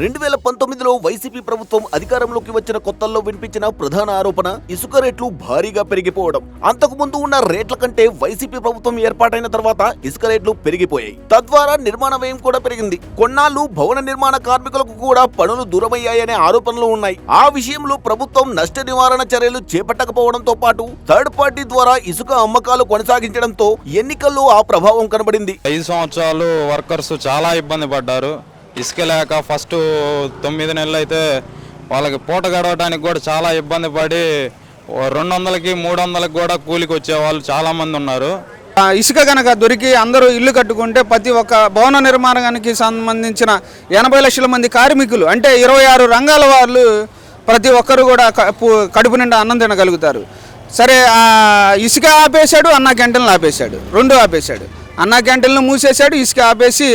రెండు వేల పంతొమ్మిదిలో వైసీపీ ప్రభుత్వం అధికారంలోకి వచ్చిన కొత్తల్లో వినిపించిన ప్రధాన ఆరోపణ ఇసుక రేట్లు భారీగా పెరిగిపోవడం. అంతకు ముందు ఉన్న రేట్ల కంటే వైసీపీ ప్రభుత్వం ఏర్పాటైన తర్వాత ఇసుక రేట్లు పెరిగిపోయాయి. తద్వారా నిర్మాణ వ్యయం కూడా పెరిగింది. కొన్నాళ్ళు భవన నిర్మాణ కార్మికులకు కూడా పనులు దూరమయ్యాయనే ఆరోపణలు ఉన్నాయి. ఆ విషయంలో ప్రభుత్వం నష్ట నివారణ చర్యలు చేపట్టకపోవడంతో పాటు థర్డ్ పార్టీ ద్వారా ఇసుక అమ్మకాలు కొనసాగించడంతో ఎన్నికల్లో ఆ ప్రభావం కనబడింది. ఐదు సంవత్సరాలు వర్కర్స్ చాలా ఇబ్బంది పడ్డారు. ఇసుక లేక ఫస్ట్ తొమ్మిది నెలలు అయితే వాళ్ళకి పూట గడవడానికి కూడా చాలా ఇబ్బంది పడి రెండు వందలకి మూడు వందలకి కూడా కూలికి వచ్చే వాళ్ళు చాలామంది ఉన్నారు. ఇసుక కనుక దొరికి అందరూ ఇల్లు కట్టుకుంటే ప్రతి ఒక్క భవన నిర్మాణానికి సంబంధించిన ఎనభై లక్షల మంది కార్మికులు అంటే ఇరవై ఆరు రంగాల వాళ్ళు ప్రతి ఒక్కరు కూడా క- కడుపు నిండా అన్నం తినగలుగుతారు. సరే ఇసుక ఆపేశాడు అన్న గంటలను ఆపేశాడు రెండు ఆపేశాడు. అన్నా క్యాంటీన్లు మూసేశాడు. ఇసుక ఆపేసి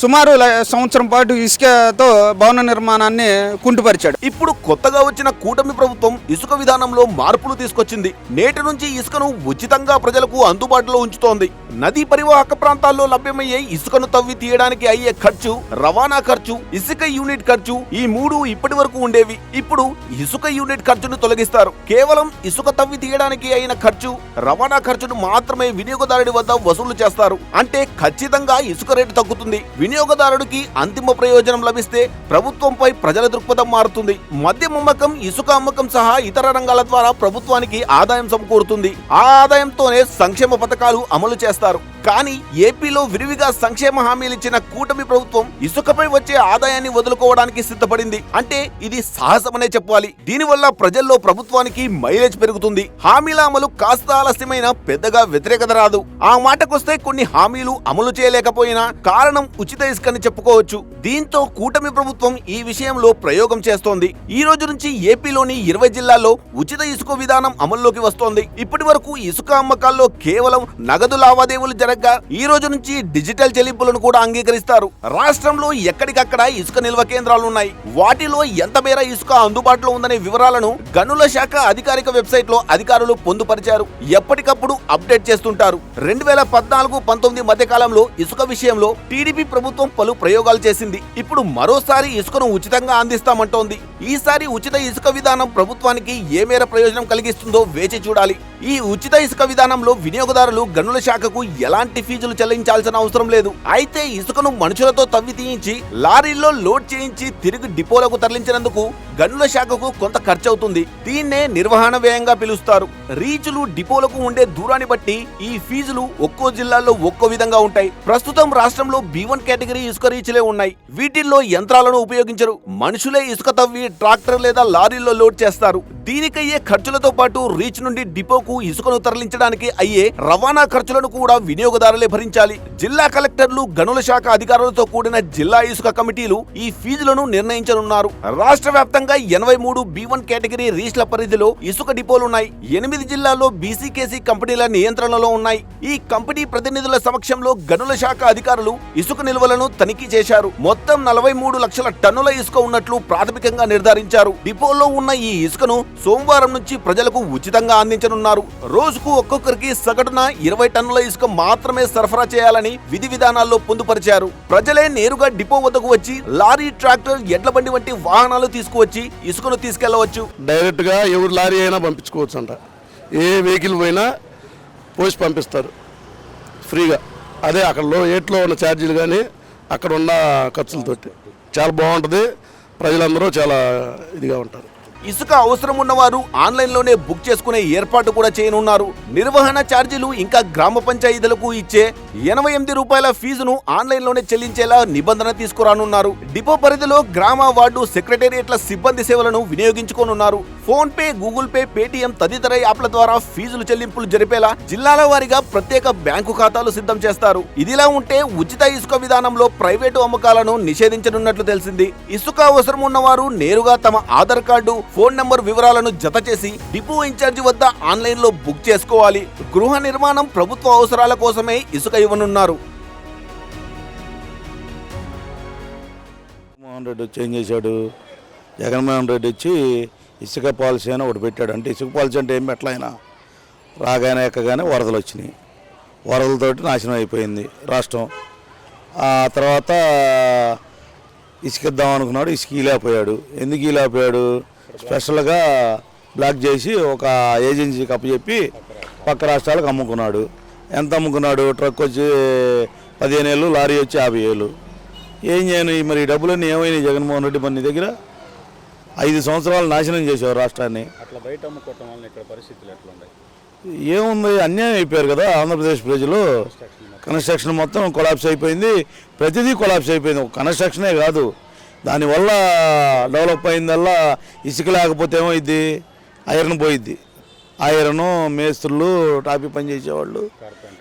సుమారు సంవత్సరం పాటు ఇసుకతో భవన నిర్మాణాన్ని కుంటుపరిచాడు. ఇప్పుడు కొత్తగా వచ్చిన కూటమి ప్రభుత్వం ఇసుక విధానంలో మార్పులు తీసుకొచ్చింది. నేటి నుంచి ఇసుకను ఉచితంగా ప్రజలకు అందుబాటులో ఉంచుతోంది. నదీ పరివాహక ప్రాంతాల్లో లభ్యమయ్యే ఇసుకను తవ్వి తీయడానికి అయ్యే ఖర్చు రవాణా ఖర్చు ఇసుక యూనిట్ ఖర్చు ఈ మూడు ఇప్పటి వరకు ఉండేవి. ఇప్పుడు ఇసుక యూనిట్ ఖర్చును తొలగిస్తారు. కేవలం ఇసుక తవ్వి తీయడానికి అయిన ఖర్చు రవాణా ఖర్చును మాత్రమే వినియోగదారుడి వద్ద వసూలు చేస్తారు. అంటే ఖచ్చితంగా ఇసుక రేటు తగ్గుతుంది. వినియోగదారుడికి అంతిమ ప్రయోజనం లభిస్తే ప్రభుత్వంపై ప్రజల దృక్పథం మారుతుంది. మద్యం అమ్మకం ఇసుక అమ్మకం సహా ఇతర రంగాల ద్వారా ప్రభుత్వానికి ఆదాయం సమకూరుతుంది. ఆ ఆదాయంతోనే సంక్షేమ పథకాలు అమలు చేస్తారు. కానీ ఏపీలో విరివిగా సంక్షేమ హామీలు ఇచ్చిన కూటమి ప్రభుత్వం ఇసుకపై వచ్చే ఆదాయాన్ని వదులుకోవడానికి సిద్ధపడింది. అంటే ఇది సాహసమనే చెప్పాలి. దీనివల్ల ప్రజల్లో ప్రభుత్వానికి మైలేజ్ పెరుగుతుంది. హామీల అమలు కాస్త ఆలస్యమైన పెద్దగా వ్యతిరేకత రాదు. ఆ మాటకొస్తే కొన్ని హామీలు అమలు చేయలేకపోయినా కారణం ఉచిత ఇసుకని చెప్పుకోవచ్చు. దీంతో కూటమి ప్రభుత్వం ఈ విషయంలో ప్రయోగం చేస్తోంది. ఈ రోజు నుంచి ఏపీలోని ఇరవై జిల్లాల్లో ఉచిత ఇసుక విధానం అమల్లోకి వస్తోంది. ఇప్పటి వరకు ఇసుక అమ్మకాల్లో కేవలం నగదు లావాదేవీలు జరగ్గా ఈ రోజు నుంచి డిజిటల్ చెల్లింపులను కూడా అంగీకరిస్తారు. రాష్ట్రంలో ఎక్కడికక్కడ ఇసుక నిల్వ కేంద్రాలు ఉన్నాయి. వాటిలో ఎంత మేర ఇసుక అందుబాటులో ఉందనే వివరాలను గనుల శాఖ అధికారిక వెబ్సైట్లో అధికారులు పొందుపరిచారు. ఎప్పటికప్పుడు అప్డేట్ చేస్తుంటారు. రెండు వేల పద్నాలుగు పంతొమ్మిది మధ్య కాలంలో ఇసుక విషయంలో టీడీపీ ప్రభుత్వం పలు ప్రయోగాలు చేసింది. ఇప్పుడు మరోసారి ఇసుకను ఉచితంగా అందిస్తామంటోంది. ఈసారి ఉచిత ఇసుక విధానం ప్రభుత్వానికి ఏ మేర ప్రయోజనం కలిగిస్తుందో వేచి చూడాలి. ఈ ఉచిత ఇసుక విధానంలో వినియోగదారులు గనుల శాఖకు ఎలాంటి ఫీజులు చెల్లించాల్సిన అవసరం లేదు. అయితే ఇసుకను మనుషులతో తవ్వి తీయించి లారీల్లో లోడ్ చేయించి తిరిగి డిపోలకు తరలించినందుకు గనుల శాఖకు కొంత ఖర్చు అవుతుంది దీన్నే నిర్వహణ వ్యయంగా పిలుస్తారు. రీచులు డిపోలకు ఉండే దూరాన్ని బట్టి ఈ ఫీజులు ఒక్కో జిల్లాలో ఒక్కో విధంగా ఉంటాయి. ప్రస్తుతం రాష్ట్రంలో బి వన్ కేటగిరీ ఇసుక రీచ్లే ఉన్నాయి. వీటిల్లో యంత్రాలను ఉపయోగించరు. మనుషులే ఇసుక తవ్వి ట్రాక్టర్ లేదా లారీల్లో లోడ్ చేస్తారు. దీనికయ్యే ఖర్చులతో పాటు రీచ్ నుండి డిపోకు ఇసుకను తరలించడానికి అయ్యే రవాణా ఖర్చులను కూడా వినియోగదారులే భరించాలి. జిల్లా కలెక్టర్లు గనుల శాఖ అధికారులతో కూడిన జిల్లా ఇసుక కమిటీలు ఈ ఫీజులను నిర్ణయించనున్నారు. రాష్ట్ర వ్యాప్తంగా ఎనభై మూడు బి వన్ కేటగిరీ రీచ్ల పరిధిలో ఇసుక డిపోలున్నాయి. ఎనిమిది జిల్లాల్లో బీసీకేసీ కంపెనీల నియంత్రణలో ఉన్నాయి. ఈ కంపెనీ ప్రతినిధుల సమక్షంలో గనుల శాఖ అధికారులు ఇసుక నిల్వలను తనిఖీ చేశారు. మొత్తం నలభై మూడు లక్షల టన్నుల ఇసుక ఉన్నట్లు ప్రాథమికంగా నిర్ధారించారు. డిపోలో ఉన్న ఈ ఇసుకను సోమవారం నుంచి ప్రజలకు ఉచితంగా అందించనున్నారు. రోజుకు ఒక్కొక్కరికి సగటున ఇరవై టన్నుల ఇసుక మాత్రమే సరఫరా చేయాలని విధి విధానాల్లో పొందుపరిచారు. ప్రజలే నేరుగా డిపో వద్దకు వచ్చి లారీ ట్రాక్టర్ ఎడ్ల బండి వంటి వాహనాలు తీసుకువచ్చి ఇసుకను తీసుకెళ్ళవచ్చు. డైరెక్ట్గా ఎవరు లారీ అయినా పంపించుకోవచ్చు అంట ఏ వెహికల్ పోయినా పోసి పంపిస్తారు. ఫ్రీగా. అదే అక్కడ లో ఏట్లో ఉన్న ఛార్జీలు కానీ అక్కడ ఉన్న ఖర్చులతోటి. చాలా బాగుంటుంది. ప్రజలందరూ చాలా ఇదిగా ఉంటారు. ఇసుక అవసరం ఉన్నవారు ఆన్లైన్లోనే బుక్ చేసుకునే ఏర్పాటు కూడా చేయనున్నారు. నిర్వహణ ఛార్జీలు ఇంకా గ్రామ పంచాయతీలకు ఇచ్చే ఎనభై ఎనిమిది రూపాయల ఫీజును ఆన్లైన్లోనే చెల్లించేలా నిబంధన తీసుకురానున్నారు. డిపో పరిధిలో గ్రామ వార్డు సెక్రటేరియట్ల సిబ్బంది సేవలను వినియోగించుకోనున్నారు. PhonePe Google pay Paytm తదితర యాప్ల ద్వారా ఫీజులు చెల్లింపులు జరిపేలా జిల్లాల వారీగా ప్రత్యేక బ్యాంకు ఖాతాలు సిద్ధం చేస్తారు. ఇదిలా ఉంటే ఉచిత ఇసుక విధానంలో ప్రైవేటు అమ్మకాలను నిషేధించనున్నట్లు తెలిసింది. ఇసుక అవసరం ఉన్నవారు నేరుగా తమ ఆధార్ కార్డు ఫోన్ నంబర్ వివరాలను జత చేసి డిపో ఇన్ఛార్జి వద్ద ఆన్లైన్లో బుక్ చేసుకోవాలి. గృహ నిర్మాణం ప్రభుత్వ అవసరాల కోసమే ఇసుక ఇవ్వనున్నారు. జగన్మోహన్ రెడ్డి వచ్చి చేశాడు? జగన్మోహన్ రెడ్డి వచ్చి ఇసుక పాలసీ అని ఒకటి పెట్టాడు. అంటే ఇసుక పాలసీ అంటే ఏం పెట్టలే రాగానే ఎక్కగానే వరదలు వచ్చినాయి. వరదలతోటి నాశనం అయిపోయింది రాష్ట్రం. ఆ తర్వాత ఇసుకిద్దాం అనుకున్నాడు ఇసుక ఈలేకపోయాడు ఎందుకు ఈలేకపోయాడు స్పెషల్గా బ్లాక్ చేసి ఒక ఏజెన్సీకి అప్పచెప్పి పక్క రాష్ట్రాలకు అమ్ముకున్నాడు. ఎంత అమ్ముకున్నాడు? ట్రక్ వచ్చి పదిహేను ఏళ్ళు లారీ వచ్చి యాభై ఏళ్ళు. ఏం చేయను ఈ మరి ఈ డబ్బులన్నీ ఏమైనాయి జగన్మోహన్ రెడ్డి మన దగ్గర? ఐదు సంవత్సరాలు నాశనం చేసావు రాష్ట్రాన్ని. అట్లా బయట అమ్ముకోవటం వల్ల ఇక్కడ పరిస్థితులు ఎట్లా ఉన్నాయి ఏముంది అన్యాయం అయిపోయారు కదా ఆంధ్రప్రదేశ్ ప్రజలు. కన్స్ట్రక్షన్ మొత్తం. కొలాప్స్ అయిపోయింది. ప్రతిదీ కొలాప్స్ అయిపోయింది. ఒక కన్స్ట్రక్షనే కాదు. దానివల్ల డెవలప్ అయిందల్లా ఇసుక లేకపోతే ఏమైంది ఐరన్ పోయిద్ది. ఐరన్ మేస్త్రులు టాపీ పని చేసేవాళ్ళు.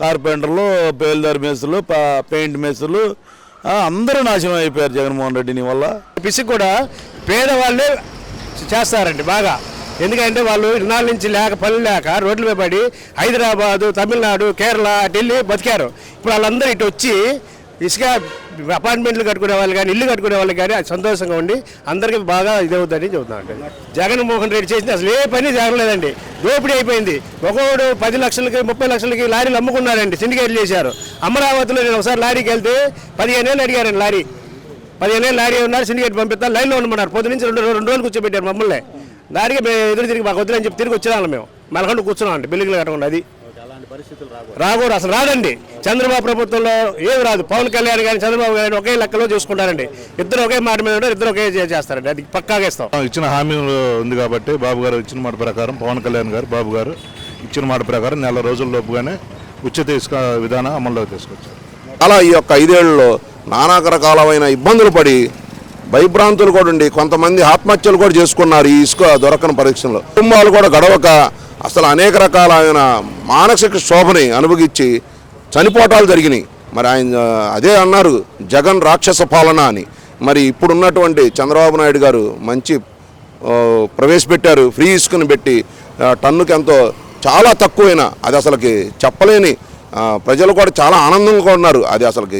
కార్పెంటర్లు బేల్దారి మేస్త్రులు ప- పెయింట్ మేస్త్రులు అందరూ నాశనం అయిపోయారు జగన్మోహన్ రెడ్డి వల్ల. పిసిక్ కూడా పేదవాళ్ళే చేస్తారండి బాగా. ఎందుకంటే వాళ్ళు ఇన్నాళ్ళ నుంచి లేక పని లేక రోడ్ల పడి హైదరాబాదు తమిళనాడు కేరళ ఢిల్లీ బతికారు. ఇప్పుడు వాళ్ళందరూ ఇటు వచ్చి ఇసుక అపార్ట్మెంట్లు కట్టుకునే వాళ్ళు కానీ ఇల్లు కట్టుకునే వాళ్ళు కానీ అది సంతోషంగా ఉండి అందరికీ బాగా ఇదవుతుందని చెబుతున్నాను జగన్మోహన్ రెడ్డి చేసింది అసలు ఏ పని జరగలేదండి. దోపిడీ అయిపోయింది. ఒకడు పది లక్షలకి ముప్పై లక్షలకి లారీలు అమ్ముకున్నారండి. సిండికేట్లు చేశారు. అమరావతిలో నేను ఒకసారి లారీకి వెళ్తే పదిహేను ఏళ్ళు అడిగారండి లారీ. పదిహేను ఏళ్ళు లారీ ఉన్నారు సిండికేట్ పంపిస్తాను లైన్లో ఉండమన్నారు. పొద్దు నుంచి రెండు రెండు రోజులు కూర్చోబెట్టారు మమ్మల్ని. దానికి మేము ఎదురు తిరిగి మాకు వద్దులని చెప్పి తిరిగి వచ్చినాము మేము. మలకండు కూర్చున్నాం అండి బిల్లులు కట్టకుండా అది. రాకూడదు. అసలు రాదండి. చంద్రబాబు ప్రభుత్వంలో ఏమి రాదు. పవన్ కళ్యాణ్ కానీ చంద్రబాబు గారిని ఒకే లెక్కలో చూసుకుంటారండి. ఇద్దరు ఒకే మాట మీద ఉంటారు ఇద్దరు ఒకే చేస్తారండి. అది పక్కాగా ఇస్తాం. ఇచ్చిన హామీ ఉంది కాబట్టి బాబు గారు ఇచ్చిన మాట ప్రకారం పవన్ కళ్యాణ్ గారు బాబు గారు ఇచ్చిన మాట ప్రకారం నెల రోజుల లోపుగానే ఉచిత ఇసుక విధానం అమల్లోకి తీసుకొచ్చారు. అలా ఈ యొక్క ఐదేళ్ళలో నానా రకాలమైన ఇబ్బందులు పడి భయభ్రాంతులు కూడా ఉండి కొంతమంది ఆత్మహత్యలు కూడా చేసుకున్నారు ఈ ఇసుక దొరకని పరీక్షలో. కుటుంబాలు కూడా గడవక అసలు అనేక రకాలైన మానసిక శోభని అనుభవించి చనిపోటాలు జరిగినాయి. మరి ఆయన అదే అన్నారు జగన్ రాక్షస పాలన అని. మరి ఇప్పుడున్నటువంటి చంద్రబాబు నాయుడు గారు మంచి ప్రవేశపెట్టారు ఫ్రీ ఇసుకను పెట్టి టన్నుకి ఎంతో చాలా తక్కువైన అది అసలుకి చెప్పలేని ప్రజలు కూడా చాలా ఆనందంగా ఉన్నారు. అది అసలుకి